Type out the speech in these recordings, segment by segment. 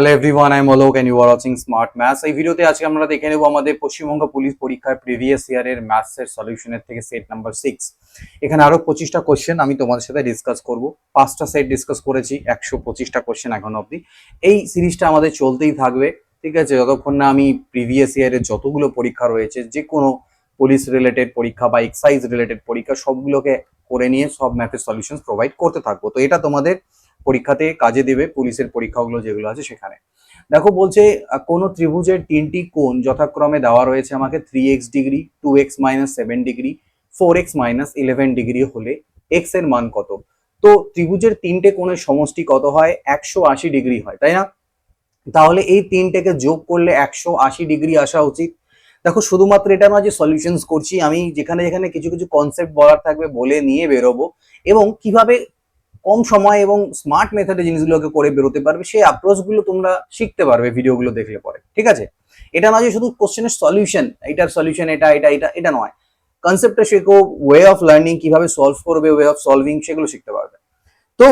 Hello everyone I am Alok and you are watching smart maths এই ভিডিওতে আজকে আমরা দেখে নেব আমাদের পশ্চিমবঙ্গ পুলিশ পরীক্ষার প্রিভিয়াস ইয়ারের ম্যাথস এর সলিউশনের থেকে সেট নাম্বার সিক্স এখানে আরও পঁচিশটা কোশ্চেন আমি তোমাদের সাথে ডিসকাস করব। পাঁচটা সেট ডিসকাস করেছি, একশো পঁচিশটা কোশ্চেন এখন অবধি। এই সিরিজটা আমাদের চলতেই থাকবে, ঠিক আছে? যতক্ষণ না আমি প্রিভিয়াস ইয়ারের যতগুলো পরীক্ষা রয়েছে যে কোনো পুলিশ রিলেটেড পরীক্ষা বা এক্সাইজ রিলেটেড পরীক্ষা সবগুলোকে করে নিয়ে সব ম্যাথের সলিউশন প্রোভাইড করতে থাকব। তো এটা তোমাদের পরীক্ষাতে কাজে দেবে পুলিশের পরীক্ষাগুলো যেগুলো আছে সেখানে। দেখো বলছে কোনো ত্রিভুজের তিনটি কোণ যথাক্রমে দেওয়া রয়েছে আমাকে three x degree two x minus seven degree four x minus eleven degree হলে এক্সের মান কত? তো ত্রিভুজের তিনটে কোণের সমষ্টি কত হয়? একশো আশি ডিগ্রি হয়, তাই না? তাহলে এই তিনটেকে যোগ করলে একশো আশি ডিগ্রি আসা উচিত। দেখো শুধুমাত্র এটা নয় যে সলিউশনস করছি আমি, যেখানে যেখানে কিছু কিছু কনসেপ্ট বলার থাকবে বলে নিয়ে বেরোবো। এবং কীভাবে কম সময় এবং স্মার্ট মেথডে জিনিসগুলোকে করে বেরোতে পারবে, সেই অ্যাপ্রোচগুলো তোমরা শিখতে পারবে ভিডিওগুলো দেখলে পরে, ঠিক আছে? এটা নয় যে শুধু কোশ্চেনের সলিউশন এটার সলিউশন এটা এটা এটা এটা নয়। কনসেপ্টটা শেখো ওয়ে অফ লার্নিং কীভাবে সলভ করবে ওয়ে অফ সলভিং সেগুলো শিখতে পারবে। তো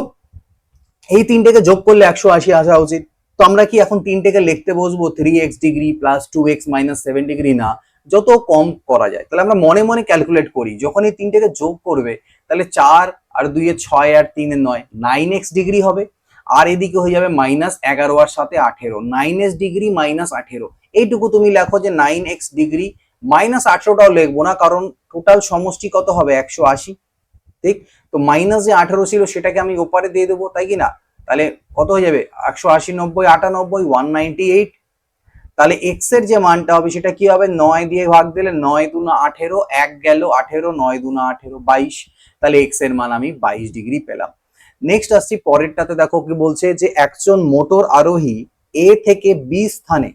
এই তিনটেকে যোগ করলে একশো আশি আসা উচিত। তো আমরা কি এখন তিনটেকে লিখতে বসবো? Three x degree plus two x minus seven degree না, যত কম করা যায়। তাহলে আমরা মনে মনে ক্যালকুলেট করি, যখন এই তিনটেকে যোগ করবে তাহলে চার আর দুইয়ে ছয় আর তিনের নয় নাইন এক্স ডিগ্রি হবে। আর এদিকে হয়ে যাবে মাইনাস এগারো আর সাথে আঠেরো নাইন এক্স ডিগ্রি মাইনাস আঠেরো। এইটুকু তুমি লেখো যে নাইন এক্স ডিগ্রি মাইনাস আঠেরোটাও লিখব না, কারণ টোটাল সমষ্টি কত হবে? একশো আশি। ঠিক? তো মাইনাস যে আঠেরো ছিল সেটাকে আমি ওপারে দিয়ে দেবো, তাই কি না? তাহলে কত হয়ে যাবে? একশো আশি নব্বই, আটানব্বই ওয়ান নাইনটি এইট তাহলে এক্সের যে মানটা হবে সেটা কি হবে? নয় দিয়ে ভাগ দিলে নয় দুনা আঠেরো, এক গেল আঠেরো, নয় দুনা আঠেরো, বাইশ। তাহলে এক্সের মান আমি বাইশ ডিগ্রি পেলাম। নেক্সট আসছি পরেরটাতে। দেখো কি বলছে যে একজন মোটর আরোহী এ থেকে বি স্থানে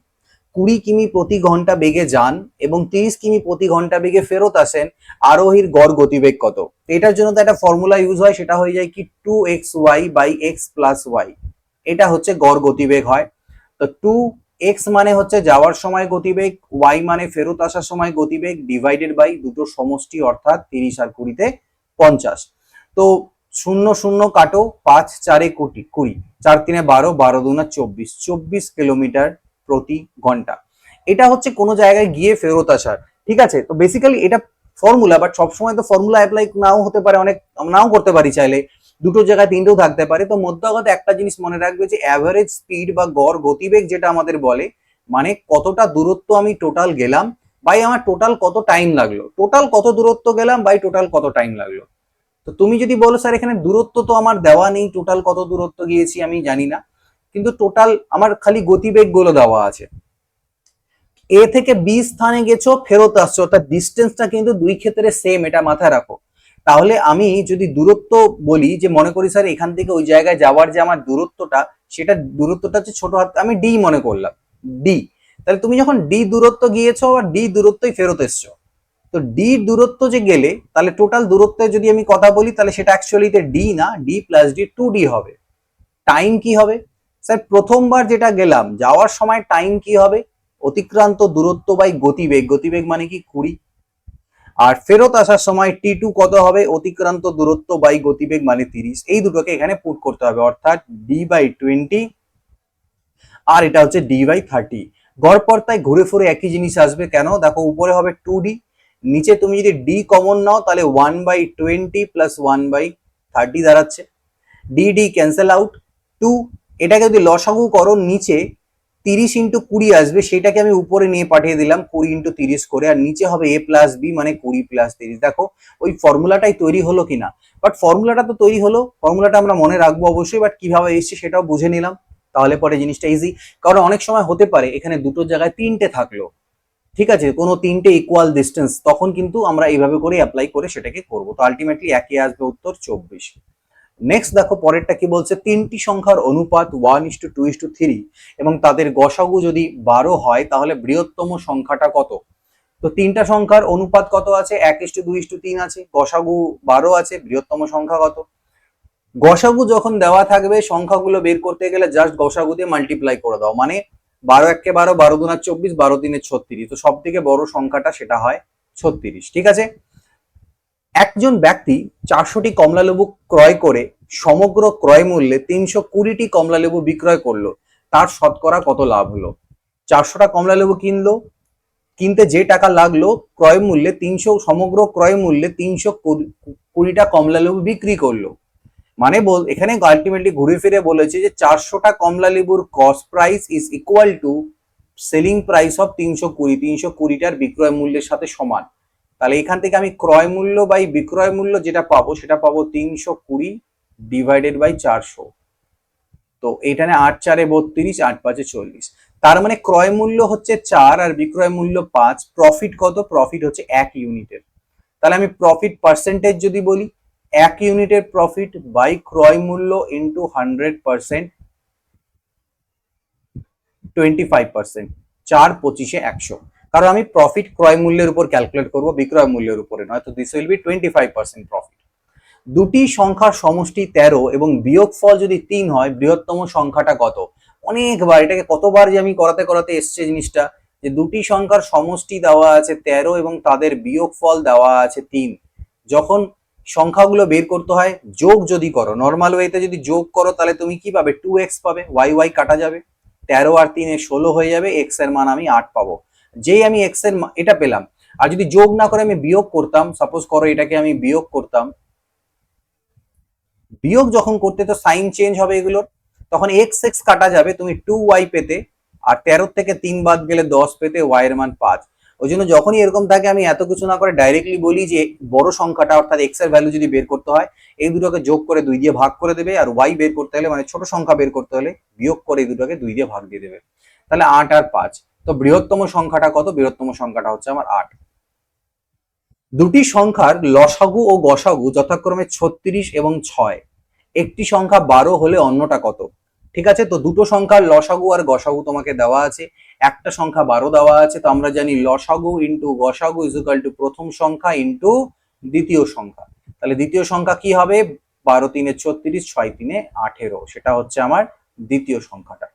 কুড়ি কিমি প্রতি ঘণ্টা বেগে যান এবং তিরিশ কিমি প্রতি ঘণ্টা বেগে ফেরত আসেন, আরোহীর গড় গতিবেগ কত? এটার জন্য তো একটা ফর্মুলা ইউজ হয়, সেটা হয়ে যায় কি two x y by x plus y এটা হচ্ছে গড় গতিবেগ হয়। তো টু এক্স মানে হচ্ছে যাওয়ার সময় গতিবেগ ওয়াই মানে ফেরত আসার সময় গতিবেগ ডিভাইডেড বাই দুটো সমষ্টি অর্থাৎ তিরিশ আর কুড়িতে পঞ্চাশ। তো শূন্য শূন্য কাটো পাঁচ চারে কোটি কুড়ি, চার তিনে বারো বারো দুনা চব্বিশ চব্বিশ কিলোমিটার প্রতি ঘণ্টা। এটা হচ্ছে কোনো জায়গায় গিয়ে ফেরত আসার, ঠিক আছে? তো বেসিক্যালি এটা ফর্মুলা বাট সবসময় তো ফর্মুলা অ্যাপ্লাই নাও হতে পারে, অনেক, নাও করতে পারি চাইলে। দুটো জায়গায় তিনটেও থাকতে পারে। তো মধ্যগত একটা জিনিস মনে রাখবে যে অ্যাভারেজ স্পিড বা গড় গতিবেগ যেটা আমাদের বলে মানে কতটা দূরত্ব আমি টোটাল গেলাম বাই আমার টোটাল কত টাইম লাগল। টোটাল কত দূরত্ব গেলাম বাই টোটাল কত টাইম লাগল। তো তুমি যদি বলো, স্যার, এখানে দূরত্ব তো আমার দেওয়া নেই টোটাল কত দূরত্ব গিয়েছি আমি জানি না। কিন্তু টোটাল আমার খালি গতিবেগগুলো দেওয়া আছে। এ থেকে বি স্থানে গেছো, ফেরত আসছো, অর্থাৎ ডিস্টেন্সটা কিন্তু দুই ক্ষেত্রে সেম এটা মাথায় রাখো। তাহলে আমি যদি দূরত্ব বলি যে মনে করি স্যার এখান থেকে ওই জায়গায় যাওয়ার যে আমার দূরত্বটা, সেটা দূরত্বটা হচ্ছে ছোট হাত, আমি ডি মনে করলাম ডি তাহলে তুমি যখন ডি দূরত্ব গিয়েছো আর ডি দূরত্বই ফেরত এসছো, তো ডি দূরত্ব যে গেলে, তাহলে টোটাল দূরত্বে যদি আমি কথা বলি, তাহলে সেটা অ্যাকচুয়ালিতে ডি না D plus D two D হবে। টাইম কি হবে? স্যার প্রথমবার যেটা গেলাম, যাওয়ার সময় টাইম কি হবে? অতিক্রান্ত দূরত্ব বাই গতিবেগ। গতিবেগ মানে কি? কুড়ি। আর ফেরত আসার সময় টি টু কত হবে? অতিক্রান্ত দূরত্ব বাই গতিবেগ মানে তিরিশ। এই দুটোকে এখানে পুট করতে হবে, অর্থাৎ ডি বাই টোয়েন্টি আর এটা হচ্ছে ডি বাই থার্টি গড়পড়তায় ঘুরে ফিরে একই জিনিস আসবে কেন? দেখো, উপরে হবে টু ডি নিচে তুমি যদি ডি কমন নাও, তাহলে one by twenty plus one by thirty দাঁড়াচ্ছে। D D cancel out two এটাকে যদি লসাগু করো নিচে তিরিশ ইন্টু কুড়ি আসবে, সেটাকে আমি উপরে নিয়ে পাঠিয়ে দিলাম কুড়ি ইন্টু তিরিশ করে, আর নিচে হবে এ প্লাস বি মানে কুড়ি প্লাস তিরিশ। দেখো, ওই ফর্মুলাটাই তৈরি হলো কিনা? বাট ফর্মুলাটা তো তৈরি হলো ফর্মুলাটা আমরা মনে রাখব অবশ্যই বাট কীভাবে এসছে সেটাও বুঝে নিলাম। তাহলে পরে জিনিসটা ইজি কারণ অনেক সময় হতে পারে, এখানে দুটো জায়গায় তিনটে থাকল। ঠিক আছে, কোনো তিনটে ইকুয়াল ডিস্টেন্স তখন কিন্তু আমরা এইভাবে করে অ্যাপ্লাই করে সেটাকে করব। তো আলটিমেটলি একই আসবে উত্তর চব্বিশ। নেক্সট দেখো, পরেরটা কি বলছে? তিনটি সংখ্যার অনুপাত one is two two is three three এবং তাদের গসাগু যদি বারো হয়, তাহলে বৃহত্তম সংখ্যাটা কত? তো তিনটা সংখ্যার অনুপাত কত আছে? এক ইস টু দুই ইস টু তিন আছে। গসাগু বারো আছে, বৃহত্তম সংখ্যা কত? গসাগু যখন দেওয়া থাকবে, সংখ্যাগুলো বের করতে গেলে জাস্ট গসাগু দিয়ে মাল্টিপ্লাই করে দাও। মানে বারো একে বারো বারো দুনা চব্বিশ, বারো তিনে ছত্রিশ। তো সব থেকে বড় সংখ্যাটা সেটা হয় ছত্রিশ। ঠিক আছে? একজন ব্যক্তি চারশোটি কমলালেবু ক্রয় করে সমগ্র ক্রয় মূল্যে তিনশো কুড়িটি কমলালেবু বিক্রয় করল, তার শতকরা কত লাভ হলো? চারশোটা কমলা লেবু কিনলো, কিনতে যে টাকা লাগল, ক্রয় মূল্যে তিনশো, সমগ্র ক্রয় মূল্যে তিনশো কুড়িটা কমলা লেবু বিক্রি করল। মানে বল, এখানে আলটিমেটলি ঘুরে ফিরে বলেছে যে চারশোটা কমলা লেবুর cost price is equal to selling price of তিনশো কুড়ি, তিনশো কুড়িটার বিক্রয় মূল্যের সাথে সমান। তাহলে এখান থেকে আমি ক্রয় মূল্য বাই বিক্রয় মূল্য যেটা পাবো, সেটা পাবো তিনশো কুড়ি ডিভাইডেড বাই চারশো। তো এখানে আট চারে বত্রিশ, আট পাঁচে চল্লিশ। তার মানে ক্রয় মূল্য হচ্ছে চার আর বিক্রয় মূল্য পাঁচ। প্রফিট কত? প্রফিট হচ্ছে এক ইউনিটের। তাহলে আমি প্রফিট পার্সেন্টেজ যদি বলি, এক ইউনিটের প্রফিট বাই ক্রয় মূল্য into hundred percent twenty five percent চার পঁচিশে একশো। কারণ আমি প্রফিট ক্রয় মূল্যের উপর ক্যালকুলেট করব, বিক্রয় মূল্যের উপরে নয় তো this will be twenty five percent profit দুটি সংখ্যার সমষ্টি তেরো এবং বিয়োগফল যদি তিন হয়, বৃহত্তম সংখ্যাটা কত? অনেকবার, এটাকে কতবার যে আমি করাতে করাতে এসছে জিনিসটা, যে দুটি সংখ্যার সমষ্টি দেওয়া আছে তেরো এবং তাদের বিয়োগফল দেওয়া আছে তিন। যখন সংখ্যাগুলো বের করতে হয়, যোগ যদি করো নর্মাল ওয়েতে যদি যোগ করো, তাহলে তুমি কি পাবে? টু এক্স পাবে ওয়াই ওয়াই কাটা যাবে। তেরো আর তিনে ষোলো হয়ে যাবে এক্সের মান আমি আট পাবো। যেই আমি এক্সের এটা পেলাম। আর যদি যোগ না করে আমি বিয়োগ করতাম সাপোজ করো এটাকে আমি বিয়োগ করতাম, বিয়োগ যখন করতে তো সাইন চেঞ্জ হবে এগুলোর, তখন এক্স এক্স কাটা যাবে, তুমি টু ওয়াই পেতে, আর তেরো থেকে তিন বাদ গেলে দশ পেতে ওয়াই এর মান পাঁচ। ওই জন্য যখনই এরকম থাকে, আমি এত কিছু না করে ডাইরেক্টলি বলি যে বড় সংখ্যাটা, অর্থাৎ এক্সের ভ্যালু যদি বের করতে হয়, এই দুটোকে যোগ করে দুই দিয়ে ভাগ করে দেবে, আর ওয়াই বের করতে হলে মানে ছোট সংখ্যা বের করতে হলে বিয়োগ করে এই দুটোকে দুই দিয়ে ভাগ দিয়ে দেবে। তাহলে আট আর পাঁচ। তো বৃহত্তম সংখ্যাটা কত? বৃহত্তম সংখ্যাটা হচ্ছে আমার আট। দুটি সংখ্যার লসাগু ও গসাগু যথাক্রমে ছত্রিশ এবং ছয়। একটি সংখ্যা বারো হলে অন্যটা কত? ঠিক আছে? তো দুটো সংখ্যার লসাগু আর গসাগু তোমাকে দেওয়া আছে। একটা সংখ্যা বারো দেওয়া আছে। তো আমরা জানি লসাগু ইন্টু গসাগু ইজুকাল টু প্রথম সংখ্যা ইন্টু দ্বিতীয় সংখ্যা। তাহলে দ্বিতীয় সংখ্যা কি হবে? বারো তিনে ছত্রিশ, ছয় তিনে আঠেরো। সেটা হচ্ছে আমার দ্বিতীয় সংখ্যাটা।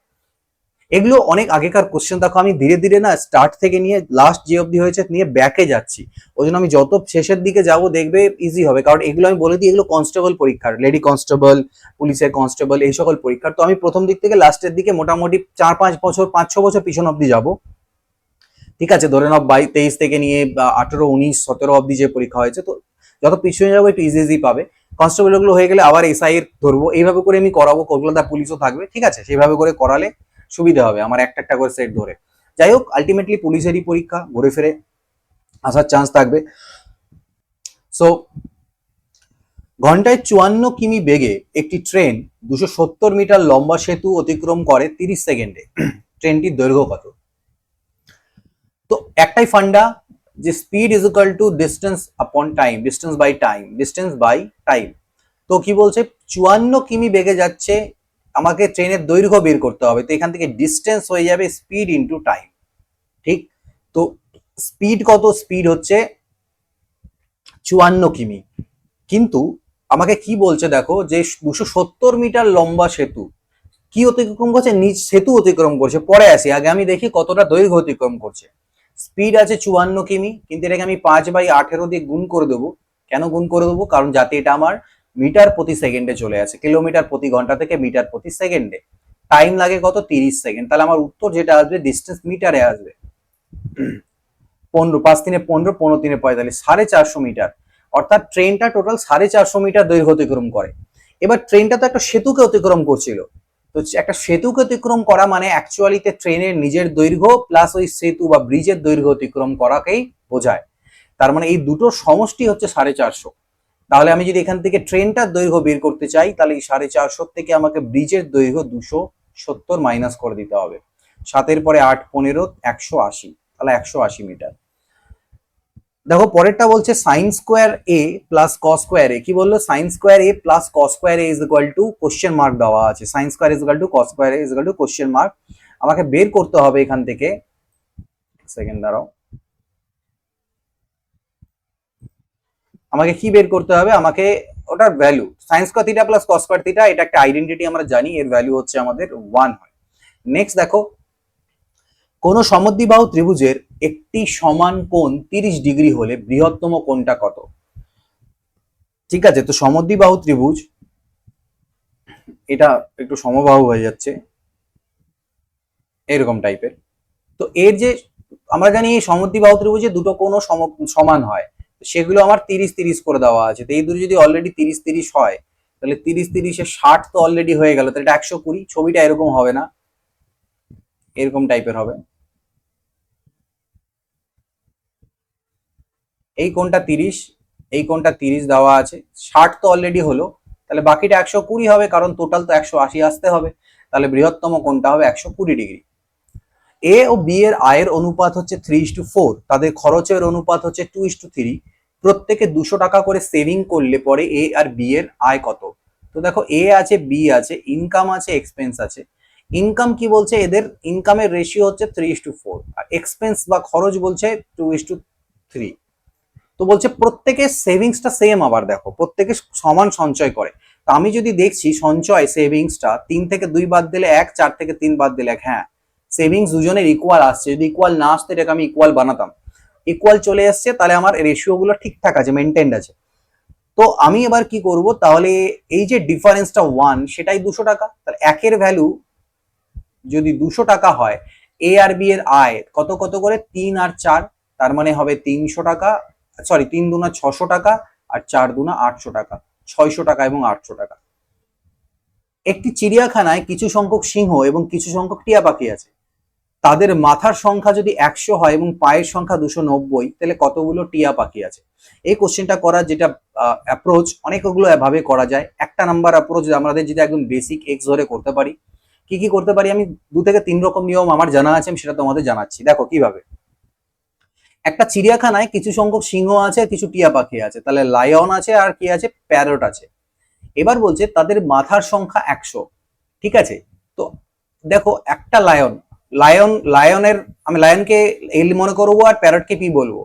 এগুলো অনেক আগেকার কোশ্চেন দেখো, আমি ধীরে ধীরে না স্টার্ট থেকে নিয়ে লাস্ট যে অবধি হয়েছে, নিয়ে ব্যাকে যাচ্ছি। ওই জন্য আমি যত শেষের দিকে যাব, দেখবে ইজি হবে। কারণ এগুলো আমি বলে দিই, এগুলো কনস্টেবল পরীক্ষার। লেডি কনস্টেবল পুলিশের কনস্টেবল এই সকল পরীক্ষার। তো আমি প্রথম দিক থেকে লাস্টের দিকে মোটামুটি চার, পাঁচ বছর, পাঁচ, ছ বছর পিছন অবধি যাব। ঠিক আছে, ধরে নাও বাই তেইশ থেকে নিয়ে আঠেরো, উনিশ, সতেরো অবধি যে পরীক্ষা হয়েছে, তো যত পিছনে যাব, একটু ইজি ইজি পাবে। কনস্টেবলগুলো হয়ে গেলে আবার এসআই এর ধরবো। এইভাবে করে আমি করাবো, কলকাতা পুলিশও থাকবে। ঠিক আছে, সেইভাবে করে করালে সুবিধা হবে আমার একটা একটা করে সেট ধরে। যাই হোক আলটিমেটলি পুলিশেরই পরীক্ষা, ঘুরে ফিরে আসার চান্স থাকবে। সো ঘন্টায় চুয়ান্ন কিমি বেগে একটি ট্রেন দুশো সত্তর মিটার লম্বা সেতু অতিক্রম করে তিরিশ সেকেন্ডে। ট্রেনটির দৈর্ঘ্য কত? তো একটাই ফান্ডা যে speed is equal to distance upon time distance by time distance by time তো কি বলছে? চুয়ান্ন কিমি বেগে যাচ্ছে আমাকে ট্রেনের দৈর্ঘ্য বের করতে হবে, তো এখান থেকে ডিস্টেন্স হয়ে যাবে স্পিড ইনটু টাইম ঠিক? তো স্পিড কত? স্পিড হচ্ছে চুয়ান্ন কিমি। কিন্তু আমাকে কি বলছে দেখো যে দুশো সত্তর মিটার লম্বা সেতু, কি অতিক্রম করছে? নিজ সেতু অতিক্রম করছে, পরে আসি, আগে আমি দেখি কতটা দৈর্ঘ্য অতিক্রম করছে। স্পিড আছে চুয়ান্ন কিমি, কিন্তু এটাকে আমি পাঁচ বাই আঠেরো দিয়ে গুণ করে দেবো। কেন গুণ করে দেবো? কারণ যাতে এটা আমার মিটার প্রতি সেকেন্ডে চলে আসে, কিলোমিটার প্রতি ঘণ্টা থেকে মিটার প্রতি সেকেন্ডে। টাইম লাগে কত? তিরিশ সেকেন্ড। তাহলে আমার উত্তর যেটা আসবে ডিস্টেন্স মিটারে আসবে। পনেরো, পাঁচ তিনে পনেরো পনেরো তিনে পঁয়তাল্লিশ, সাড়ে চারশো মিটার। অর্থাৎ ট্রেনটা টোটাল সাড়ে চারশো মিটার দৈর্ঘ্য অতিক্রম করে। এবার ট্রেনটা তো একটা সেতুকে অতিক্রম করছিল। তো একটা সেতুকে অতিক্রম করা মানে অ্যাকচুয়ালিতে ট্রেনের নিজের দৈর্ঘ্য প্লাস ওই সেতু বা ব্রিজের দৈর্ঘ্য অতিক্রম করাকেই বোঝায়। তার মানে এই দুটোর সমষ্টি হচ্ছে সাড়ে চারশো। তাহলে আমি যদি এখান থেকে ট্রেনটার দৈর্ঘ্য বের করতে চাই, তাহলে এই সাড়ে চারশো থেকে আমাকে ব্রিজের দৈর্ঘ্য দুশো সত্তর মাইনাস করে দিতে হবে। সাতের পরে আট পনেরো, একশো আশি, তাহলে একশো আশি মিটার দেখো, পরেরটা বলছে sine square A plus cos square A কি বলল? Sine square A plus cos square A is equal to question mark দেওয়া আছে। Sine square is equal to cos square A is equal to question mark আমাকে বের করতে হবে এখান থেকে। সেকেন্ড দাঁড়াও। আমাকে কি বের করতে হবে? আমাকে ওটার value sine square theta plus cos theta এটা একটা আইডেন্টিটি আমরা জানি, এর ভ্যালু হচ্ছে আমাদের ওয়ান হয়। নেক্সট দেখো, কোন সমদ্বিবাহু ত্রিভুজের একটি সমান কোণ তিরিশ ডিগ্রি হলে বৃহত্তম কোণটা কত? ঠিক আছে, তো সমদ্বিবাহু ত্রিভুজ, এটা একটু সমবাহু হয়ে যাচ্ছে, এরকম টাইপের তো এর যে, আমরা জানি এই সমদ্বিবাহু ত্রিভুজে দুটো সম- সমান হয়। সেগুলো আমার তিরিশ তিরিশ করে দেওয়া আছে। তো এই দুটো যদি অলরেডি তিরিশ তিরিশ হয়, তাহলে তিরিশ তিরিশে ষাট তো অলরেডি হয়ে গেল। তাহলে এটা একশো কুড়ি, ছবিটা এরকম হবে না। এরকম টাইপের হবে। এই কোনটা তিরিশ, এই কোনটা তিরিশ দেওয়া আছে। ষাট তো অলরেডি হলো। তাহলে বাকিটা একশো কুড়ি হবে, কারণ টোটাল তো একশো আশি আসতে হবে। তাহলে বৃহত্তম কোনটা হবে একশো কুড়ি ডিগ্রি। এ ও বি এর আয়ের অনুপাত হচ্ছে থ্রি ইস টু ফোর তাদের খরচের অনুপাত হচ্ছে টু ইস টু থ্রি প্রত্যেকে দুশো টাকা করে সেভিং করলে পরে এ আর বি এর আয় কত? তো দেখো এ আছে বি আছে ইনকাম আছে এক্সপেন্স আছে। ইনকাম কি বলছে? এদের ইনকামের রেশিও হচ্ছে থ্রি ইস টু ফোর আর এক্সপেন্স বা খরচ বলছে টু ইস টু থ্রি তো বলছে প্রত্যেকের সেভিংসটা সেম আবার দেখো, প্রত্যেকে সমান সঞ্চয় করে। তো আমি যদি দেখছি সঞ্চয় সেভিংসটা তিন থেকে দুই বাদ দিলে এক, চার থেকে তিন বাদ দিলে এক হ্যাঁ। সেভিংস দুজনের ইকুয়াল আসছে। যদি ইকুয়াল না আসতো, এটাকে আমি ইকুয়াল বানাতাম। ইকুয়াল চলে এসছে, তাহলে আমার রেশিওগুলো ঠিকঠাক আছে মেনটেন্ড আছে। তো আমি এবার কি করব, তাহলে এই যে ডিফারেন্সটা ওয়ান সেটাই দুশো টাকা। তাহলে একের ভ্যালু যদি দুশো টাকা হয় এ আর বি এর আয় কত কত করে? তিন আর চার, তার মানে হবে তিনশো টাকা সরি তিন দুনা ছশো টাকা আর চার দুনা আটশো টাকা, ছয়শো টাকা এবং আটশো টাকা। একটি চিড়িয়াখানায় কিছু সংখ্যক সিংহ এবং কিছু সংখ্যক টিয়া পাখি আছে। তাদের মাথার সংখ্যা যদি একশো হয় এবং পায়ের সংখ্যা দুশো নব্বই, তাহলে কতগুলো টিয়া পাখি আছে? এই কোশ্চেনটা করার যেটা অ্যাপ্রোচ অনেকগুলো ভাবে করা যায়। একটা নাম্বার অ্যাপ্রোচ আমাদের যেটা একদম বেসিক এক্স ধরে করতে পারি, কি কি করতে পারি আমি? দু থেকে তিন রকম নিয়ম আমার জানা আছে, আমি সেটা তোমাদের জানাচ্ছি। দেখো কীভাবে। একটা চিড়িয়াখানায় কিছু সংখ্যক সিংহ আছে, কিছু টিয়া পাখি আছে। তাহলে লায়ন আছে আর কি আছে? প্যারট আছে। এবার বলছে তাদের মাথার সংখ্যা একশো। ঠিক আছে? তো দেখো, একটা লায়ন লায়ন লায়নের আমি লায়নকে এল মনে করব আর প্যারটকে পি বলব।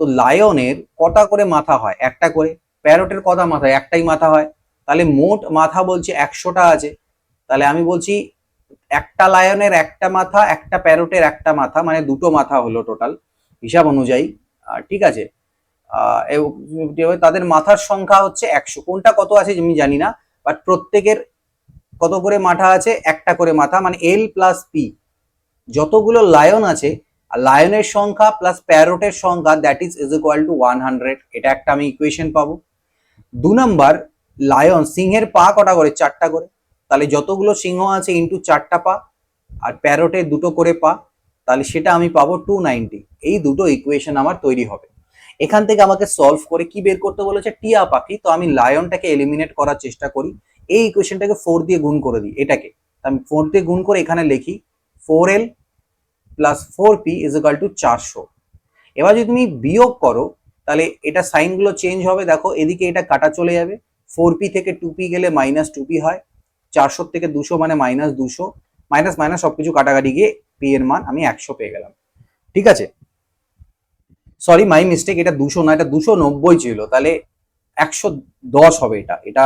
তো লায়নের কটা করে মাথা হয়? একটা করে। প্যারটের কটা মাথা একটাই মাথা হয়। তাহলে মোট মাথা বলছে একশোটা আছে। তাহলে আমি বলছি একটা লায়নের একটা মাথা, একটা প্যারটের একটা মাথা মানে দুটো মাথা হলো টোটাল হিসাব অনুযায়ী। ঠিক আছে? তাদের মাথার সংখ্যা হচ্ছে একশো। কোনটা কত আছে আমি জানি না বাট প্রত্যেকের কত করে মাথা আছে? একটা করে মাথা মানে এল প্লাস পি যতগুলো লায়ন আছে লায়নের সংখ্যা প্লাস প্যারোটের সংখ্যা that is is equal to one hundred এটা একটা আমি ইকুয়েশন পাবো। দু নাম্বার লায়ন সিংহের পা কটা করে? চারটা করে। তাহলে যতগুলো সিংহ আছে ইন্টু চারটা পা, আর প্যারোটে দুটো করে পা, তাহলে সেটা আমি পাবো টু নাইনটি এই দুটো ইকুয়েশন আমার তৈরি হবে। এখান থেকে আমাকে সলভ করে কি বের করতে বলেছে? টিয়া পাখি। তো আমি লায়নটাকে এলিমিনেট করার চেষ্টা করি। এই ইকুয়েশনটাকে ফোর দিয়ে গুণ করে দিই। এটাকে। আমি ফোর দিয়ে গুণ করে এখানে লিখি। Four L plus four P is equal to চারশো। এবার যদি তুমি বিয়োগ করো, তাহলে এটা সাইনগুলো চেঞ্জ হবে। দেখো, এদিকে এটা কাটা চলে যাবে। ফোর পি থেকে টু পি গেলে মাইনাস টু পি হয়। চারশো থেকে দুশো মানে মাইনাস দুশো। মাইনাস মাইনাস সবকিছু কাটাকাটি গিয়ে পি এর মান আমি একশো পেয়ে গেলাম। ঠিক আছে? সরি মাই মিস্টেক এটা দুশো না, এটা দুশো নব্বই ছিল। তাহলে একশো দশ হবে এটা। এটা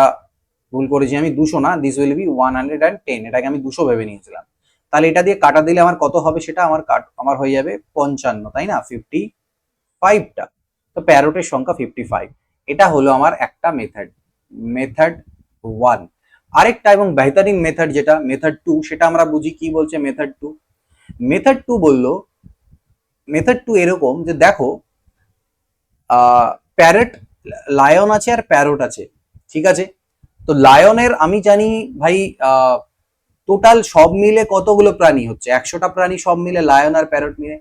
ভুল করেছি আমি। দুশো না this will be one hundred and ten এটাকে আমি দুশো ভেবে নিয়েছিলাম। তাহলে এটা দিয়ে কাটা দিলে আমার কত হবে সেটা আমার কাট, আমার হয়ে যাবে পঞ্চান্ন, তাই না? ফিফটি ফাইভটা তো প্যারোটের সংখ্যা ফিফটি ফাইভ এটা হলো আমার একটা মেথড মেথড ওয়ান আরেকটা এবং বেহতারিন মেথড যেটা মেথড টু সেটা আমরা বুঝি, কি বলছে মেথড টু মেথড টু বলল মেথড টু এরকম যে দেখো প্যারট লায়ন আছে আর প্যারট আছে, ঠিক আছে? তো লায়নের আমি জানি ভাই টোটাল সব মিলে কতগুলো প্রাণী হচ্ছে? একশোটা প্রাণী সব মিলে লায়ন আর প্যারট মিলে।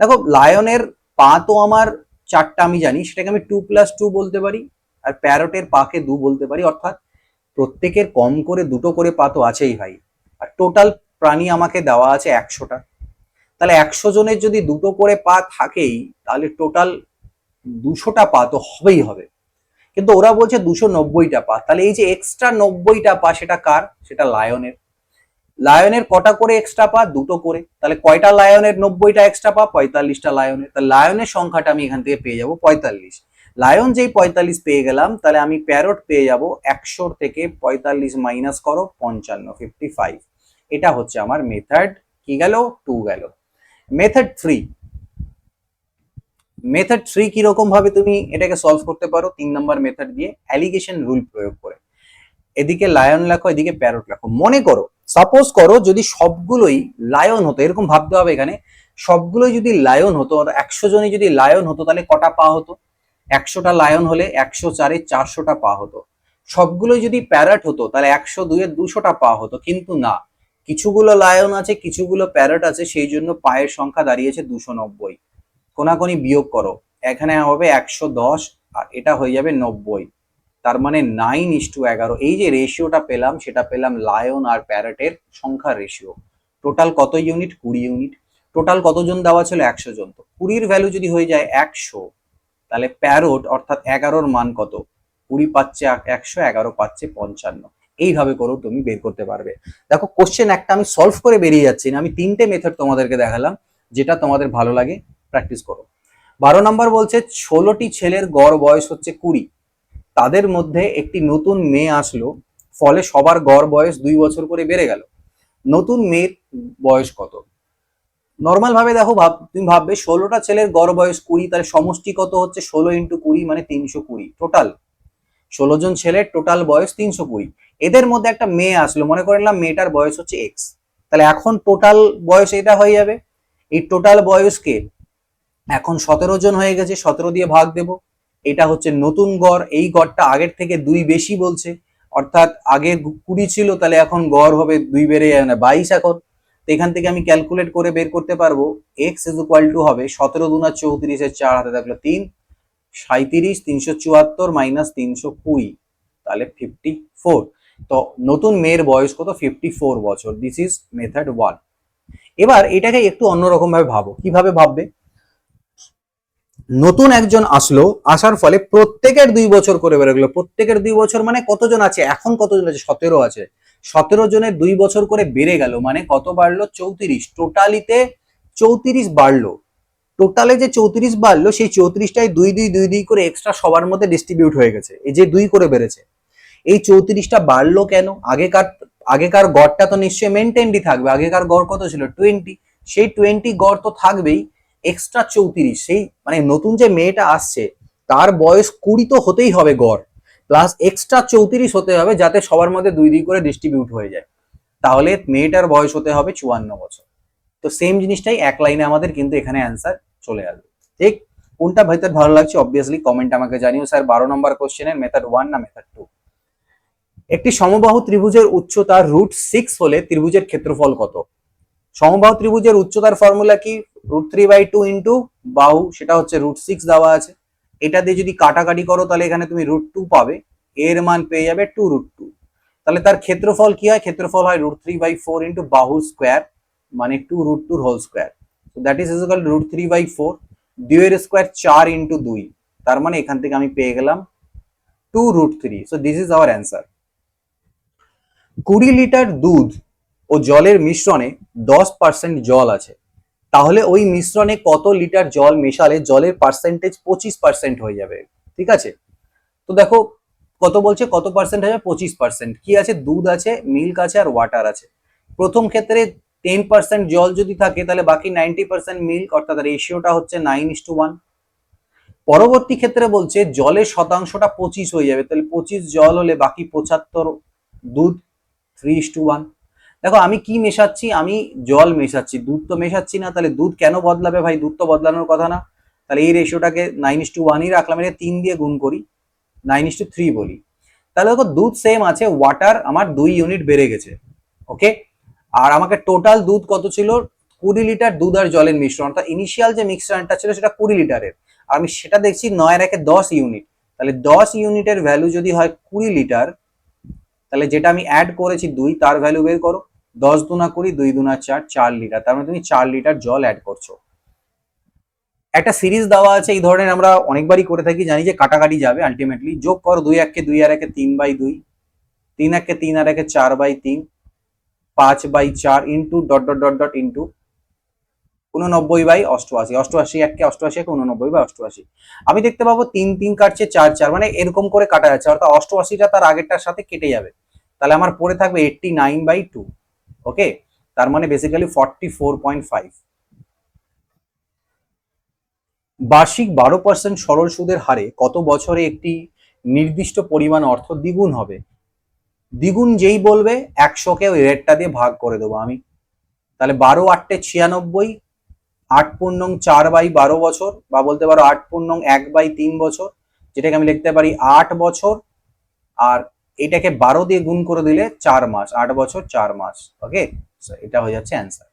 দেখো লায়নের পা তো আমার চারটা আমি জানি, সেটাকে আমি টু প্লাস টু বলতে পারি, আর প্যারটের পাকে দু বলতে পারি, অর্থাৎ প্রত্যেকের কম করে দুটো করে পা তো আছেই ভাই। আর টোটাল প্রাণী আমাকে দেওয়া আছে একশোটা। তাহলে একশো জনের যদি দুটো করে পা থাকেই, তাহলে টোটাল দুশোটা পা তো হবেই হবে। কিন্তু ওরা বলছে দুশো নব্বইটা পা। তাহলে এই যে এক্সট্রা নব্বইটা পা সেটা কার? সেটা লায়নের লায়নের কটা করে এক্সট্রা পা? দুটো করে। তাহলে কয়টা লায়নের নব্বইটা এক্সট্রা পা? পঁয়তাল্লিশটা লায়নের তাহলে লায়নের সংখ্যাটা আমি এখান থেকে পেয়ে যাব পঁয়তাল্লিশ। লায়ন যেই পঁয়তাল্লিশ পেয়ে গেলাম, তাহলে আমি প্যারট পেয়ে যাব একশোর থেকে পঁয়তাল্লিশ মাইনাস করো, পঞ্চান্ন ফিফটি ফাইভ এটা হচ্ছে আমার মেথড কি গেল? টু গেল। মেথড থ্রি মেথড থ্রি কীরকম ভাবে তুমি এটাকে সলভ করতে পারো? তিন নম্বর মেথড দিয়ে অ্যালিগেশন রুল প্রয়োগ করে। এদিকে লায়ন লেখো এদিকে প্যারট লেখো মনে করো সাপোজ করো যদি সবগুলোই লায়ন হতো, এরকম ভাবতে হবে এখানে, সবগুলোই যদি লায়ন হতো, আর একশো জনই যদি লায়ন হতো, তাহলে কটা পা হতো? একশোটা লায়ন হলে একশো চারে চারশোটা পা হতো। সবগুলো যদি প্যারট হতো, তাহলে একশো দুইয়ের দুশোটা পা হতো। কিন্তু না, কিছুগুলো লায়ন আছে, কিছুগুলো প্যারট আছে, সেই জন্য পায়ের সংখ্যা দাঁড়িয়েছে দুশো নব্বই। কোনাকোনি বিয়োগ করো, এখানে হবে একশো দশ, আর এটা হয়ে যাবে নব্বই। তার মানে নাইন ইস টু এগারো। এই যে রেশিওটা পেলাম, সেটা পেলাম লায়ন আর প্যারটের সংখ্যার রেশিও টোটাল কত ইউনিট কুড়ি ইউনিট টোটাল কতজন দেওয়া ছিল? একশো জন। তো কুড়ির ভ্যালু যদি হয়ে যায় একশো, তাহলে প্যারোট অর্থাৎ এগারোর মান কত? কুড়ি পাচ্ছে একশো, এগারো পাচ্ছে পঞ্চান্ন। এইভাবে করেও তুমি বের করতে পারবে। দেখো কোশ্চেন একটা আমি সলভ করে বেরিয়ে যাচ্ছি না। আমি তিনটে মেথড তোমাদেরকে দেখালাম, যেটা তোমাদের ভালো লাগে প্র্যাকটিস করো। বারো নম্বর বলছে, ষোলোটি ছেলের গড় বয়স হচ্ছে কুড়ি। তাদের মধ্যে একটি নতুন মেয়ে আসলো, ফলে সবার গড় বয়স দুই বছর করে বেড়ে গেল। নতুন মেয়ের বয়স কত? নর্মাল ভাবে দেখো, ভাব, তুমি ভাববে ষোলোটা ছেলের গড় বয়স কুড়ি, তাহলে সমষ্টি কত হচ্ছে ষোলো ইন্টু কুড়ি মানে তিনশো কুড়ি টোটাল ষোলো জন ছেলের টোটাল বয়স তিনশো কুড়ি। এদের মধ্যে একটা মেয়ে আসলো, মনে করে নিলাম মেয়েটার বয়স হচ্ছে এক্স তাহলে এখন টোটাল বয়স এটা হয়ে যাবে। এই টোটাল বয়সকে এখন সতেরো জন হয়ে গেছে, সতেরো দিয়ে ভাগ দেব। এটা হচ্ছে নতুন গড়, এই গড়টা আগের থেকে দুই বেশি বলছে। অর্থাৎ আগে কুড়ি ছিল, তাহলে এখন গড় হবে দুই বেড়ে যাবে না বাইশ এখন। তো এখান থেকে আমি ক্যালকুলেট করে বের করতে পারব এক্স ইজ ইকুয়াল টু হবে সতেরো দুনা চৌত্রিশের চার হাতে থাকল তিন সাঁত্রিশ তিনশো চুয়াত্তর মাইনাস তিনশো কুড়ি, তাহলে ফিফটি ফোর তো নতুন মেয়ের বয়স কত? ফিফটি ফোর বছর। দিস ইজ মেথড ওয়ান এবার এটাকে একটু অন্যরকম ভাবে ভাবো। কীভাবে ভাববে? নতুন একজন আসলো, আসার ফলে প্রত্যেকের দুই বছর করে বেরো গেলো প্রত্যেকের দুই বছর মানে কতজন আছে? এখন কতজন আছে? সতেরো আছে। সতেরো জনের দুই বছর করে বেড়ে গেল মানে কত বাড়লো? চৌত্রিশ। টোটালিতে চৌত্রিশ বাড়লো। টোটালে যে চৌত্রিশ বাড়লো, সেই চৌত্রিশটাই দুই দুই দুই দুই করে এক্সট্রা সবার মধ্যে ডিস্ট্রিবিউট হয়ে গেছে। এই যে দুই করে বেড়েছে। এই চৌত্রিশটা বাড়লো কেন? আগেকার আগেকার গড়টা তো নিশ্চয়ই মেনটেনই থাকবে। আগেকার গড় কত ছিল? টোয়েন্টি সেই টোয়েন্টি গড় তো থাকবেই। এক্সট্রা চৌত্রিশ, সেই মানে নতুন যে মেয়েটা আসছে, তার বয়স কুড়ি তো হতেই হবে গড় প্লাস এক্সট্রা চৌত্রিশ হতে হবে যাতে সবার মধ্যে দুই দুই করে ডিস্ট্রিবিউট হয়ে যায়। তাহলে মেয়েটার বয়স হতে হবে চুয়ান্ন বছর। তো সেম জিনিসটাই এক লাইনে আমাদের কিন্তু এখানে অ্যান্সার চলে আসবে। ঠিক? কোনটা ভেতর ভালো লাগছে? অবভিয়াসলি কমেন্ট আমাকে জানিও স্যার বারো নম্বর কোশ্চেনের মেথড ওয়ান না মেথড টু একটি সমবাহু ত্রিভুজের উচ্চতার রুট সিক্স হলে ত্রিভুজের ক্ষেত্রফল কত? সমবাহু ত্রিভুজের উচ্চতার ফর্মুলা কি? Root three by two into বাহু, সেটা হচ্ছে রুট সিক্স দেওয়া আছে। এটা দিয়ে যদি কাটাকাটি করো, তাহলে এখানে তুমি রুট টু পাবে। এর মান পেয়ে যাবে টু রুট টু তাহলে তার ক্ষেত্রফল কি হয়? ক্ষেত্রফল হয় root three by four into বাহু স্কোয়ার মানে two root tour whole square that is is equal root three by four দুইয়ের স্কোয়ার চার ইন্টু দুই। তার মানে এখান থেকে আমি পেয়ে গেলাম two root three so this is our answer কুড়ি লিটার দুধ ও জলের মিশ্রণে দশ পার্সেন্ট জল আছে। তাহলে ওই মিশ্রণে কত লিটার জল মেশালে জলের পার্সেন্টেজ পঁচিশ পার্সেন্ট হয়ে যাবে, ঠিক আছে? তো দেখো, কত বলছে? কত পার্সেন্ট হবে পঁচিশ পার্সেন্ট কি আছে? দুধ আছে মিল্ক আছে আর ওয়াটার আছে। প্রথম ক্ষেত্রে টেন পার্সেন্ট জল যদি থাকে, তাহলে বাকি নাইনটি পার্সেন্ট মিল্ক অর্থাৎ রেশিওটা হচ্ছে নাইন ইস টু ওয়ান পরবর্তী ক্ষেত্রে বলছে, জলের শতাংশটা পঁচিশ হয়ে যাবে। তাহলে পঁচিশ জল হলে বাকি পঁচাত্তর দুধ থ্রি ইস টু ওয়ান দেখো, আমি কি মেশাচ্ছি? আমি জল মেশাচ্ছি। দুধ তো মেশাচ্ছি না, তাহলে দুধ কেন বদলাবে ভাই? দুধ তো বদলানোর কথা না। তাহলে এই রেশিওটাকে নাইন ইস টু ওয়ানই রাখলাম এটা তিন দিয়ে গুণ করি। নাইন ইস টু থ্রি বলি। তাহলে দেখো, দুধ সেম আছে ওয়াটার আমার দুই ইউনিট বেড়ে গেছে। ওকে আর আমাকে টোটাল দুধ কত ছিল? কুড়ি লিটার দুধ আর জলের মিশ্রণ। অর্থাৎ ইনিশিয়াল যে মিক্সচারটা ছিল, সেটা কুড়ি লিটারের আর আমি সেটা দেখছি নয় রেখে দশ ইউনিট তাহলে দশ ইউনিটের ভ্যালু যদি হয় কুড়ি লিটার তাহলে যেটা আমি অ্যাড করেছি দুই, তার ভ্যালু বের করো। দশ দুনা কুড়ি, দুই দুনা চার চার লিটার। তার মানে তুমি চার লিটার জল অ্যাড করছ। একটা সিরিজ দেওয়া আছে, এই ধরনের আমরা অনেকবারই করে থাকি, জানি যে কাটাকাটি যাবে আলটিমেটলি যোগ করো দুই এককে দুই, আর একে তিন বাই দুই। তিন এককে তিন, আর একে চার বাই তিন। পাঁচ বাই চার into dot dot dot dot into উননব্বই বাই অষ্টআশি। অষ্টআশি এককে অষ্টআশি, একে উননব্বই বাই অষ্টআশি। আমি দেখতে পাবো তিন তিন কাটছে চার চার। মানে এরকম করে কাটা যাচ্ছে। অর্থাৎ অষ্টআশিটা তার আগেরটার সাথে কেটে যাবে। তাহলে আমার পড়ে থাকবে eighty nine by two okay তার মানে basically forty four point five বার্ষিক বারো পার্সেন্ট সরল সুদের হারে কত বছরে একটি নির্দিষ্ট পরিমাণ অর্থ দ্বিগুণ হবে? দ্বিগুণ যেই বলবে, একশোকে ওই রেটটা দিয়ে ভাগ করে দেবো আমি। তাহলে বারো আটটে ছিয়ানব্বই, আট পূর্ণং চার বাই বারো বছর, বা বলতে পারো আট পূর্ণং এক বাই তিন বছর, যেটাকে আমি লিখতে পারি আট বছর, আর এটাকে বারো দিয়ে গুণ করে দিলে চার মাস, আট বছর, চার মাস। ওকে এটা হয়ে যাচ্ছে অ্যান্সার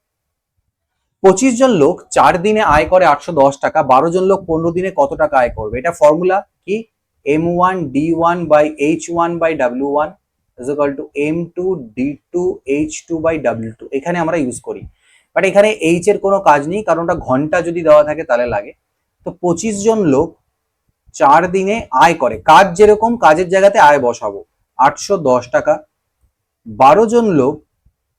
পঁচিশ জন লোক চার দিনে আয় করে আটশো দশ টাকা, বারো জন লোক পনেরো দিনে কত টাকা আয় করবে? এটা ফর্মুলা কি? M one D one by H one by W one is equal to M two D two H two by W two এখানে আমরা ইউজ করি। বাট এখানে এইচ এর কোনো কাজ নেই, কারণ ওটা ঘণ্টা যদি দেওয়া থাকে তাহলে লাগে। তো পঁচিশ জন লোক চার দিনে আয় করে। কাজ যেরকম, কাজের জায়গাতে আয় বসাবো। আটশো দশ টাকা। বারো জন লোক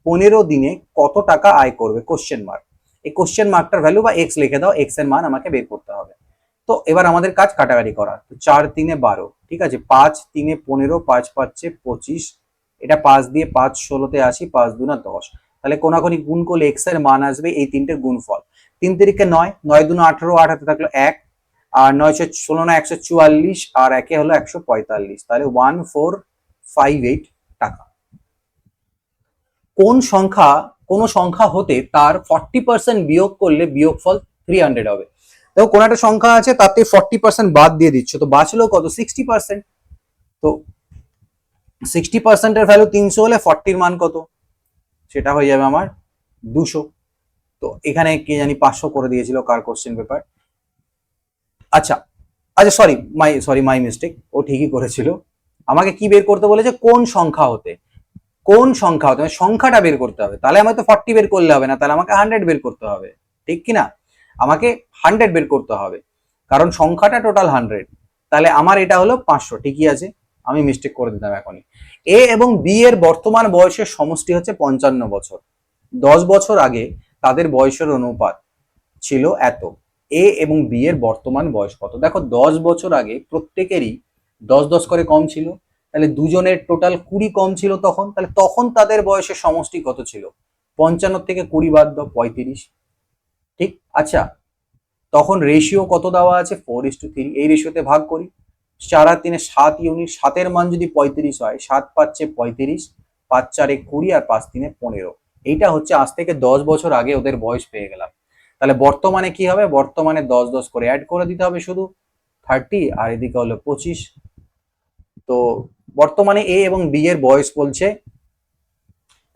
পনেরো দিনে কত টাকা আয় করবে? কোশ্চেন মার্ক এই কোশ্চেন মার্কটার ভ্যালু বা এক্স লিখে দাও এক্সের মান আমাকে বের করতে হবে। তো এবার আমাদের কাজ কাটাকাটি করা তো চার তিনে বারো, ঠিক আছে? পাঁচ তিনে পনেরো, পাঁচ পাচ্ছে পঁচিশ। এটা পাঁচ দিয়ে পাঁচ ষোলোতে আসি পাঁচ দুনা দশ। তাহলে কোনাকুনি গুণ করলে এক্সের মান আসবে এই তিনটের গুণফল। তিন তারিখে নয় নয় দুনো আঠারো, আট হাতে থাকল এক। আর নয়শো ষোলো না একশো চুয়াল্লিশ, আর একে হলো একশো পঁয়তাল্লিশ। তাহলে ওয়ান ফোর ফাইভ এইট টাকা। কোন সংখ্যা কোন সংখ্যা হতে তার ফর্টি পার্সেন্ট বিয়োগ করলে বিয়োগফল থ্রি হান্ড্রেড হবে। দেখো, কোন একটা সংখ্যা আছে, তাতে ফর্টি পার্সেন্ট বাদ দিয়ে দিচ্ছ, তো বাঁচলো কত? সিক্সটি পার্সেন্ট তো সিক্সটি পার্সেন্টের ভ্যালু তিনশো হলে ফর্টির মান কত? সেটা হয়ে যাবে আমার দুশো। তো এখানে কে জানি পাঁচশো করে দিয়েছিল কার কোশ্চেন পেপার আচ্ছা আচ্ছা sorry my sorry my mistake ও ঠিকই করেছিল। আমাকে কি বের করতে বলেছে? কোন সংখ্যা হতে। কোন সংখ্যা হতে? মানে সংখ্যাটা বের করতে হবে। তাহলে আমাকে তো ফর্টি বের করলে হবে না। তাহলে আমাকে হান্ড্রেড বের করতে হবে। ঠিক কি না? আমাকে হান্ড্রেড বের করতে হবে। কারণ সংখ্যাটা টোটাল হান্ড্রেড তাহলে আমার এটা হলো পাঁচশো। ঠিকই আছে। আমি মিস্টেক করে দিতাম এখনই। এ এবং বি এর বর্তমান বয়সের সমষ্টি হচ্ছে পঞ্চান্ন বছর। দশ বছর আগে তাদের বয়সের অনুপাত ছিল এত। এ এবং বি এর বর্তমান বয়স কত? দেখো, দশ বছর আগে প্রত্যেকেরই দশ দশ করে কম ছিল, তাহলে দুজনের টোটাল কুড়ি কম ছিল তখন, তাহলে তখন তাদের বয়সের সমষ্টি কত ছিল? পঞ্চান্ন থেকে কুড়ি বাদ দাও, পঁয়ত্রিশ। ঠিক? আচ্ছা তখন রেশিও কত দেওয়া আছে? ফোর ইস টু থ্রি এই রেশিওতে ভাগ করি। চার আর তিনে সাত ইউনিট সাতের মান যদি পঁয়ত্রিশ হয়, সাত পাচ্ছে পঁয়ত্রিশ, পাঁচ চারে কুড়ি আর পাঁচ তিনে পনেরো। এইটা হচ্ছে আজ থেকে দশ বছর আগে ওদের বয়স পেয়ে গেলাম। তাহলে বর্তমানে কি হবে? বর্তমানে দশ দশ করে অ্যাড করে দিতে হবে শুধু। থার্টি আর এদিকে হলো পঁচিশ। তো বর্তমানে এ এবং বি এর বয়স বলছে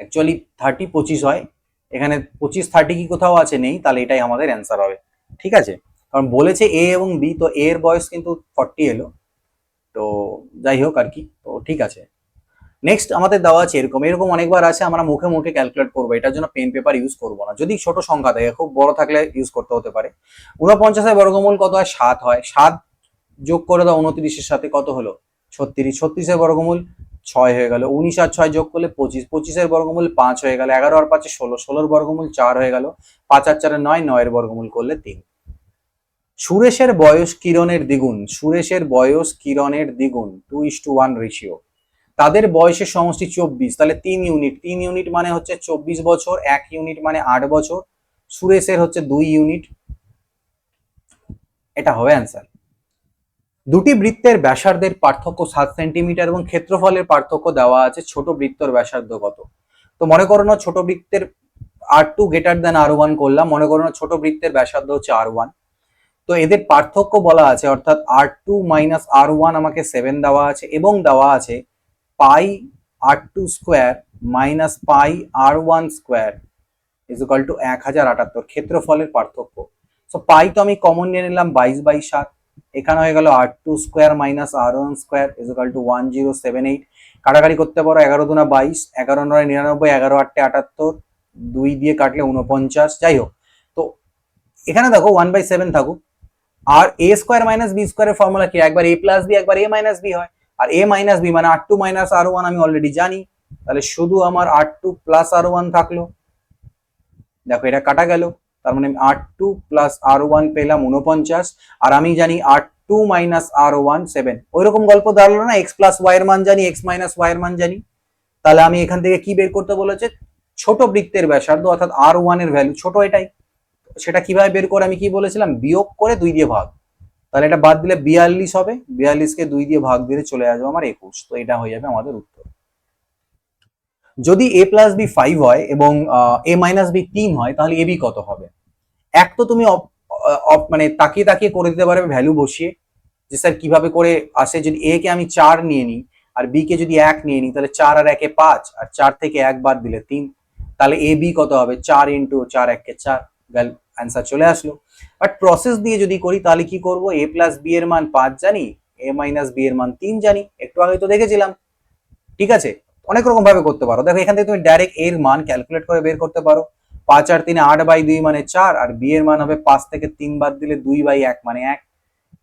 অ্যাকচুয়ালি থার্টি পঁচিশ হয়। এখানে পঁচিশ থার্টি কি কোথাও আছে, নেই, তাহলে এটাই আমাদের অ্যান্সার হবে। ঠিক আছে? কারণ বলেছে এ এবং বি তো এ এর বয়স কিন্তু ফর্টি এলো। তো যাই হোক আর কি, তো ঠিক আছে। নেক্সট আমাদের দেওয়া আছে, এরকম এরকম অনেকবার আছে, আমরা মুখে মুখে ক্যালকুলেট করব। এটার জন্য পেন পেপার ইউজ করব না। যদি ছোট সংখ্যা থাকে, খুব বড় থাকলে ইউজ করতে হতে পারে। উনপঞ্চাশের বর্গমূল কত হয়? সাত হয়। সাত যোগ করে দাও উনত্রিশের সাথে কত হলো? ছত্রিশ, ছত্রিশের বর্গমূল ছয় হয়ে গেল, উনিশ আর ছয় যোগ করলে পঁচিশ, পঁচিশের বর্গমূল পাঁচ হয়ে গেল, এগারো আর পাঁচে ষোলো, ষোলোর বর্গমূল চার হয়ে গেল, পাঁচ আর চারে নয়, নয়ের বর্গমূল করলে তিন। সুরেশের বয়স কিরণের দ্বিগুণ, সুরেশের বয়স কিরণের দ্বিগুণ two is two one ratio তাদের বয়সের সমষ্টি চব্বিশ, তাহলে তিন ইউনিট তিন ইউনিট মানে হচ্ছে চব্বিশ বছর, এক ইউনিট মানে আট বছর, সুরেশের হচ্ছে দুই ইউনিট এটা হবে অ্যান্সার দুটি বৃত্তের ব্যাসার্ধের পার্থক্য সাত সেন্টিমিটার এবং ক্ষেত্রফলের পার্থক্য দেওয়া আছে ছোট বৃত্তর ব্যাসার্ধ কত? তো মনে করো না ছোট বৃত্তের R two greater than R one করলাম, মনে করো না ছোট বৃত্তের ব্যাসার্ধ হচ্ছে আর ওয়ান তো এদের পার্থক্য বলা আছে, অর্থাৎ r two minus r one আমাকে সেভেন দেওয়া আছে এবং দেওয়া আছে pi r two square minus pi r one square is equal to এক হাজার আটাত্তর, ক্ষেত্রফলের পার্থক্য। সো পাই তো আমি কমন নিয়ে নিলাম বাইশ বাই সাত। এখানে হয়ে গেল R two square minus R one square is equal to one zero seven eight কাটাকাটি করতে পারো এগারো দুনা বাইশ, এগারো নয় নিরানব্বই, এগারো আটটে আটাত্তর, দুই দিয়ে কাটলে উনপঞ্চাশ যাই হোক। তো এখানে দেখো ওয়ান বাই সেভেন থাকুক। আর এ স্কোয়ার মাইনাস বি স্কোয়ারের ফর্মুলা কি? একবার এ প্লাস বি একবার এ মাইনাস বি হয়। আর এ মাইনাস বি মানে R two minus R one আমি অলরেডি জানি। তাহলে শুধু আমার R two plus R one থাকল। দেখো এটা কাটা গেল। তার মানে R two plus R one পেলাম উনপঞ্চাশ আর আমি জানি R two minus R one seven ওই রকম গল্প দাঁড়াল না এক্স প্লাস ওয়াই এর মান জানি এক্স মাইনাস ওয়াই এর মান জানি। তাহলে আমি এখান থেকে কি বের করতে বলেছে? ছোট বৃত্তের ব্যাসার্ধ, অর্থাৎ আর ওয়ানের ভ্যালু ছোট এটাই। সেটা কীভাবে বের করে আমি কি বলেছিলাম? বিয়োগ করে দুই দিয়ে ভাগ। তাহলে এটা বাদ দিলে বিয়াল্লিশ হবে। বিয়াল্লিশকে দুই দিয়ে ভাগ দিলে চলে আসবে আমার একুশ। তো এটা হয়ে যাবে আমাদের উত্তর। যদি এ প্লাস বি ফাইভ হয় এবং এ মাইনাস বি তিন হয়, তাহলে এ বি কত হবে? এক তো তুমি মানে তাকিয়ে তাকিয়ে করে দিতে পারবে ভ্যালু বসিয়ে, যে স্যার কীভাবে করে আসে, যদি এ কে আমি চার নিয়ে নিই আর বি কে যদি এক নিয়ে নিই, তাহলে চার আর একে পাঁচ আর চার থেকে এক বাদ দিলে তিন। তাহলে এ বি কত হবে? চার ইন্টু চার এককে চার। ভ্যাল অ্যান্সার চলে আসলো। বাট প্রসেস দিয়ে যদি করি, তাহলে কি করব? এ প্লাস বি এর মান পাঁচ জানি এ মাইনাস বি এর মান তিন জানি। একটু আগে তো দেখেছিলাম। ঠিক আছে? অনেক রকম ভাবে করতে পারো। দেখো, এখান থেকে তুমি ডাইরেক্ট এর মান ক্যালকুলেট করে বের করতে পারো। পাঁচ আর তিনে আট বাই দুই মানে চার, আর বি এর মান হবে পাঁচ থেকে তিন বাদ দিলে দুই বাই এক মানে এক।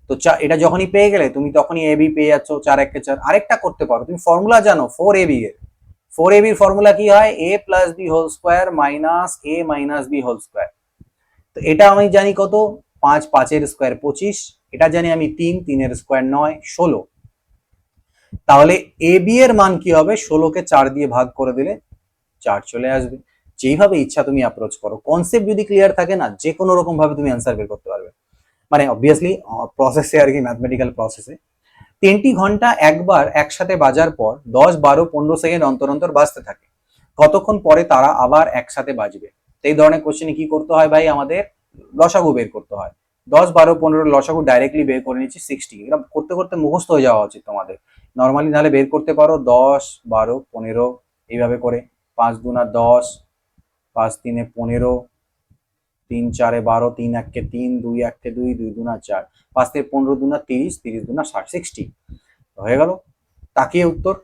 তো এটা যখনই পেয়ে গেলে তুমি তখনই এ বি পেয়ে যাচ্ছ, চার, একে চার। আরেকটা করতে পারো, তুমি ফর্মুলা জানো ফোর এ বি এর। ফোর এ বির ফর্মুলা কি হয়? A plus B whole square minus A minus B whole square তো এটা আমি জানি কত? পাঁচ, পাঁচের স্কোয়ার পঁচিশ। এটা জানি আমি তিন, তিনের স্কোয়ার নয়, ষোলো। তাহলে এ বি এর মান কি হবে? ষোলোকে চার দিয়ে ভাগ করে দিলে চার চলে আসবে। যেইভাবে ইচ্ছা তুমি অ্যাপ্রোচ করো কনসেপ্ট যদি ক্লিয়ার থাকে না যে কোনো রকম ভাবে তুমি অ্যান্সার বের করতে পারবে। মানে অবভিয়াসলি প্রসেসে আর কি ম্যাথমেটিক্যাল প্রসেসে তিনটি ঘণ্টা একবার একসাথে বাজার পর দশ, বারো, পনেরো সেকেন্ড অন্তর অন্তর বাজতে থাকে। কতক্ষণ পরে তারা আবার একসাথে বাজবে? এই ধরনের কোশ্চেনে কি করতে হয় ভাই? আমাদের লসাগু বের করতে হয়। দশ, বারো, পনেরো লসাগু ডাইরেক্টলি বের করে নিচ্ছি সিক্সটি এটা করতে করতে মুখস্থ হয়ে যাওয়া উচিত তোমাদের। নর্মালি নাহলে বের করতে পারো দশ, বারো, পনেরো, এইভাবে করে। পাঁচ দুনা দশ পাঁচ তিনে পনেরো, তিন চারে বারো, তিন এককে তিন, দুই এককে দুই দুই দুনা চার। পাঁচ থেকে পনেরো দুনা তিরিশ তিরিশ দুনা ষাট, সিক্সটি। হয়ে গেল। তাকিয়ে উত্তর।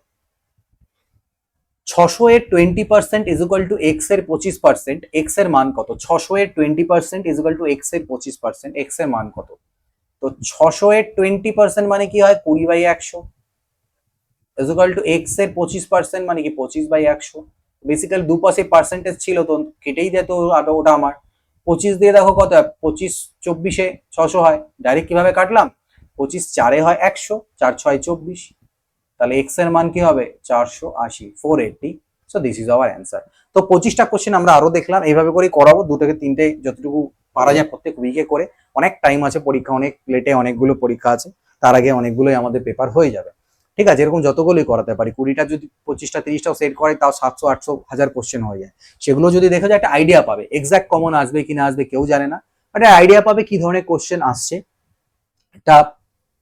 ছশো এর টোয়েন্টি পার্সেন্ট ইজুকাল টু এক্সের পঁচিশ পার্সেন্ট। এক্সের মান কত? ছশো এর টোয়েন্টি পার্সেন্ট ইজুকাল টু এক্সের পঁচিশ পার্সেন্ট। এক্সের মান কত? তো ছশো এর টোয়েন্টি পার্সেন্ট মানে কি হয়? কুড়ি বাই একশো। ইজ ইজুকাল টু এক্সের পঁচিশ পার্সেন্ট মানে কি? পঁচিশ বাই একশো। বেসিক্যালি দু পাশে পার্সেন্টেজ ছিল তো, কেটেই যেত আটা ওটা আমার। পঁচিশ দিয়ে দেখো কত পঁচিশ চব্বিশে ছশো হয়। ডাইরেক্ট কীভাবে কাটলাম? পঁচিশ চারে হয় একশো, চার ছয় চব্বিশ। তাহলে এক্সের মান কি হবে? চারশো আশি four eighty so this is our answer তো পঁচিশটা কোশ্চেন আমরা আরও দেখলাম। এইভাবে করে করাবো। দু থেকে তিনটে যতটুকু পারা যায় প্রত্যেক উইকে করে। অনেক টাইম আছে পরীক্ষা, অনেক লেটে অনেকগুলো পরীক্ষা আছে। তার আগে অনেকগুলোই আমাদের পেপার হয়ে যাবে। ঠিক আছে, এরকম যতগুলোই করাতে পারি, কুড়িটা যদি পঁচিশটা, তিরিশটাও সেট করে, তাও সাতশো, আটশো, হাজার কোশ্চেন হয়ে যায়। সেগুলো যদি দেখে যায়, একটা আইডিয়া পাবে। এক্সাক্ট কমন আসবে কি না আসবে, কেউ জানে না। বাট আইডিয়া পাবে কি ধরনের কোশ্চেন আসছে। একটা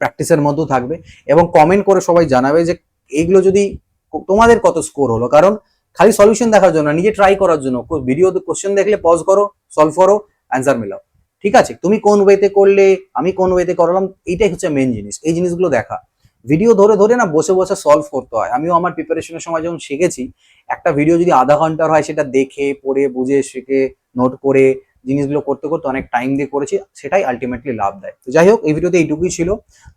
প্র্যাকটিসের মধ্যেও থাকবে। এবং কমেন্ট করে সবাই জানাবে যে এইগুলো যদি তোমাদের কত স্কোর হলো? কারণ খালি সলিউশন দেখার জন্য নিজে ট্রাই করার জন্য। ভিডিও কোশ্চেন দেখলে পজ করো সলভ করো অ্যান্সার মিলাও। ঠিক আছে, তুমি কোন ওয়েতে করলে, আমি কোন ওয়েতে করলাম, এইটাই হচ্ছে মেন জিনিস। এই জিনিসগুলো দেখা। ভিডিও ধরে ধরে না বসে বসে সলভ করতে হয়। আমিও আমার প্রিপারেশনের সময় যখন শিখেছি, একটা ভিডিও যদি আধা ঘণ্টার হয় সেটা দেখে, পড়ে, বুঝে, শিখে নোট করে, জিনিসগুলো করতে করতে অনেক টাইম দিয়ে করেছি, সেটাই আলটিমেটলি লাভ দেয়। তো যাই হোক, এই ভিডিওতে এইটুকুই ছিল।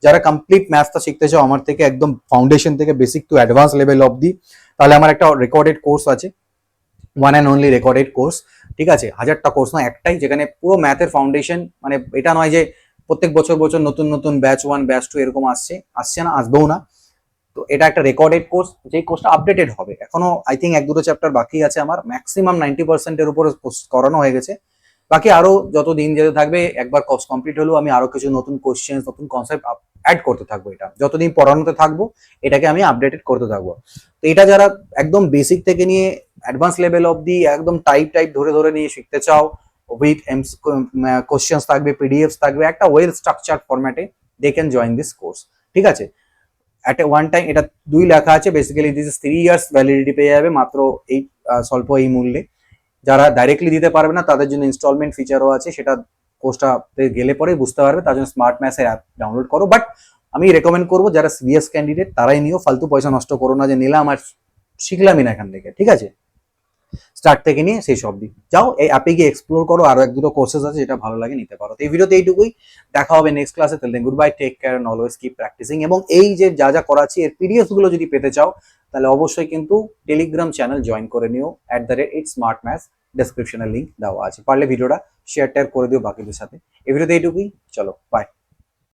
যারা কমপ্লিট ম্যাথটা শিখতে চাও, আমার থেকে একদম ফাউন্ডেশন থেকে বেসিক টু অ্যাডভান্স লেভেল অবধি, তাহলে আমার একটা রেকর্ডেড কোর্স আছে। One and only recorded course ঠিক আছে? হাজারটা কোর্স নয়, একটাই, যেখানে পুরো ম্যাথের ফাউন্ডেশন মানে এটা নয় যে প্রত্যেক বছর বছর নতুন নতুন ব্যাচ ওয়ান ব্যাচ টু এরকম আসছে আসছে না, আসবেও না। তো এটা একটা রেকর্ডেড কোর্স যেই কোর্সটা আপডেটেড হবে। এখনও আই থিঙ্ক এক দুটো চ্যাপ্টার বাকি আছে আমার। ম্যাক্সিমাম নাইনটি পার্সেন্টের উপরে course করানো হয়ে গেছে। বাকি আরও যত দিন যেতে থাকবে, একবার কোর্স কমপ্লিট হলেও আমি আরও কিছু নতুন কোশ্চেন নতুন কনসেপ্ট অ্যাড করতে থাকব এটা। যতদিন পড়ানোতে থাকব, এটাকে আমি আপডেটেড করতে থাকব। তো এটা যারা একদম বেসিক থেকে নিয়ে অ্যাডভান্স লেভেল অবধি একদম টাইপ টাইপ ধরে ধরে নিয়ে শিখতে চাও উইথ কোশ্চেন্স থাকবে পিডিএফ থাকবে, একটা ওয়েল স্ট্রাকচার ফরম্যাটে they can join this course ঠিক আছে? অ্যাট এ ওয়ান টাইম এটা দুই লেখা আছে basically this three years validity পেয়ে যাবে, মাত্র এই স্বল্প এই মূল্যে। যারা ডাইরেক্টলি দিতে পারবে না, তাদের জন্য ইনস্টলমেন্ট ফিচারও আছে, সেটা কোর্সটাতে গেলে পরে বুঝতে পারবে, তার জন্য স্মার্ট ম্যাথের অ্যাপ ডাউনলোড করো। বাট আমি রেকমেন্ড করব, যারা সিরিয়াস ক্যান্ডিডেট তারাই নিও, ফালতু পয়সা নষ্ট করো না যে নিলাম আর শিখলামই না এখান থেকে, ঠিক আছে? স্টার্ট থেকে নিয়ে সেই সব দিক যাও, এই অ্যাপে গিয়ে এক্সপ্লোর করো, আরও এক দুটো কোর্সেস আছে যেটা ভালো লাগে নিতে পারো। তো এই ভিডিওতে এইটুকুই। দেখা হবে নেক্সট ক্লাসে তাহলে good bye take care and always keep practising এবং এই যে যা যা করাচ্ছি এর পিডিএফগুলো যদি পেতে চাও, তাহলে অবশ্যই কিন্তু টেলিগ্রাম চ্যানেল জয়েন করে নিও। At the rate it smart maths ডেসক্রিপশনের link দেওয়া আছে। পারলে ভিডিওটা শেয়ার টেয়ার করে দিও বাকিদের সাথে। এই ভিডিওতে এইটুকুই। চলো বাই